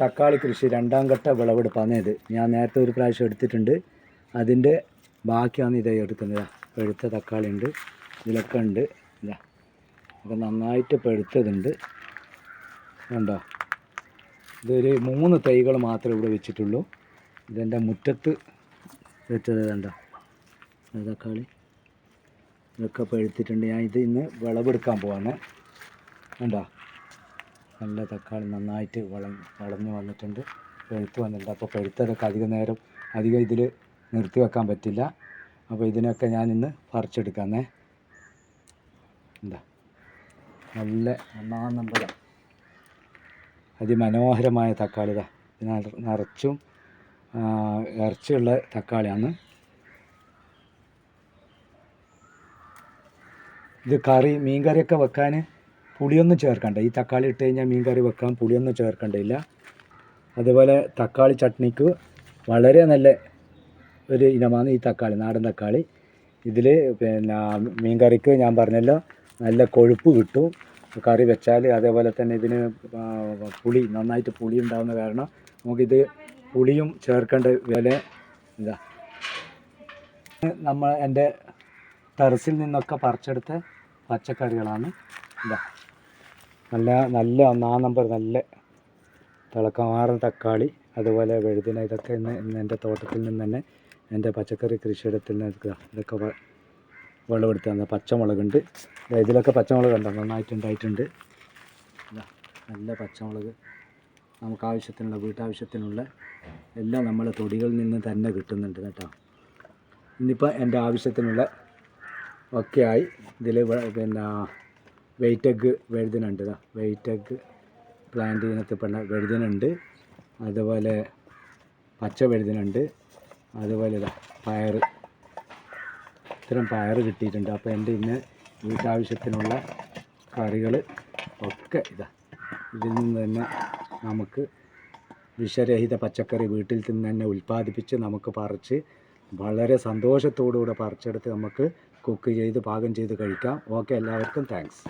തക്കാളി കൃഷി രണ്ടാം ഘട്ട വിളവെടുപ്പാണ് ഇത്. ഞാൻ നേരത്തെ ഒരു പ്രാവശ്യം എടുത്തിട്ടുണ്ട്. അതിന്റെ ബാക്കിയാണ് ഇതായി എടുക്കുന്നത്. പഴുത്ത തക്കാളി ഉണ്ട്. ഇതിലൊക്കെ ഉണ്ട്. ഇതാ അപ്പോൾ നന്നായിട്ട് പഴുത്തതുണ്ട്. കണ്ടോ? ഇതൊരു മൂന്ന് തൈകൾ മാത്രമേ ഇവിടെ വെച്ചിട്ടുള്ളൂ. ഇതെന്റെ മുറ്റത്ത് വെച്ചത് കണ്ടോ? തക്കാളി. ഇതൊക്കെ പഴുത്തിട്ടുണ്ട്. ഞാൻ ഇത് ഇന്ന് വിളവെടുക്കാൻ പോവാണ്. കണ്ടോ? നല്ല തക്കാളി നന്നായിട്ട് വള വളർന്ന് വന്നിട്ടുണ്ട്. പഴുത്ത് വന്നിട്ടുണ്ട്. അപ്പോൾ പഴുത്തതൊക്കെ അധിക നേരം അധികം ഇതിൽ നിർത്തി വെക്കാൻ പറ്റില്ല. അപ്പോൾ ഇതിനൊക്കെ ഞാൻ ഇന്ന് പറിച്ചെടുക്കാന്നേ. എന്താ? നല്ല ഒന്നാം നമ്പർ അതിമനോഹരമായ തക്കാളി ഇതാ. ഇതിന് നിറച്ചും ഇറച്ചിയുള്ള തക്കാളിയാണ്. ഇത് കറി മീൻ കറിയൊക്കെ വെക്കാൻ പുളിയൊന്നും ചേർക്കണ്ട. ഈ തക്കാളി ഇട്ട് കഴിഞ്ഞാൽ മീൻ കറി വെക്കാൻ പുളിയൊന്നും ചേർക്കണ്ടില്ല. അതുപോലെ തക്കാളി ചട്നിക്ക് വളരെ നല്ല ഒരു ഇനമാണ് ഈ തക്കാളി നാടൻ തക്കാളി. ഇതിൽ പിന്നെ മീൻ കറിക്ക് ഞാൻ പറഞ്ഞല്ലോ നല്ല കൊഴുപ്പ് കിട്ടും. കറി വെച്ചാൽ അതേപോലെ തന്നെ ഇതിന് പുളി നന്നായിട്ട് പുളി ഉണ്ടാകുന്ന കാരണം നമുക്കിത് പുളിയും ചേർക്കേണ്ട വില എന്താ നമ്മൾ എന്റെ ടെറസിൽ നിന്നൊക്കെ പറിച്ചെടുത്ത പച്ചക്കറികളാണ് ഇതാ. നല്ല നല്ല ഒന്നാം നമ്പർ നല്ല തിളക്കമാറുന്ന തക്കാളി അതുപോലെ വഴുതിന ഇതൊക്കെ ഇന്ന് ഇന്ന് എന്റെ തോട്ടത്തിൽ നിന്ന് തന്നെ എന്റെ പച്ചക്കറി കൃഷിയിടത്തിൽ നിന്ന് എടുക്കുക. ഇതൊക്കെ വിളവെടുത്ത് തന്നെ പച്ചമുളകുണ്ട്. ഇതിലൊക്കെ പച്ചമുളക് ഉണ്ടോ? നന്നായിട്ട് ഉണ്ടായിട്ടുണ്ട്. നല്ല പച്ചമുളക് നമുക്ക് ആവശ്യത്തിനുള്ള വീട്ടാവശ്യത്തിനുള്ള എല്ലാം നമ്മളെ തൊടികളിൽ നിന്ന് തന്നെ കിട്ടുന്നുണ്ട് കേട്ടോ. ഇന്നിപ്പോൾ എന്റെ ആവശ്യത്തിനുള്ള ഒക്കെയായി ഇതിൽ പിന്നെ വെയിറ്റ് എഗ്ഗ് വഴുതിനുണ്ട് ഇതാ വെയിറ്റ് എഗ്ഗ് പ്ലാന്റ് ഇനത്തിൽപ്പെട്ട വഴുതിനുണ്ട്. അതുപോലെ പച്ച വഴുതനുണ്ട്. അതുപോലെ ഇതാ പയർ ഇത്തരം പയർ കിട്ടിയിട്ടുണ്ട്. അപ്പോൾ എന്റെ ഇന്ന് വീട്ടാവശ്യത്തിനുള്ള കറികൾ ഒക്കെ ഇതാ. ഇതിൽ നിന്ന് തന്നെ നമുക്ക് വിഷരഹിത പച്ചക്കറി വീട്ടിൽ നിന്ന് തന്നെ ഉൽപ്പാദിപ്പിച്ച് നമുക്ക് പറിച്ച് വളരെ സന്തോഷത്തോടുകൂടെ പറിച്ചെടുത്ത് നമുക്ക് കുക്ക് ചെയ്ത് പാകം ചെയ്ത് കഴിക്കാം. ഓക്കെ എല്ലാവർക്കും താങ്ക്സ്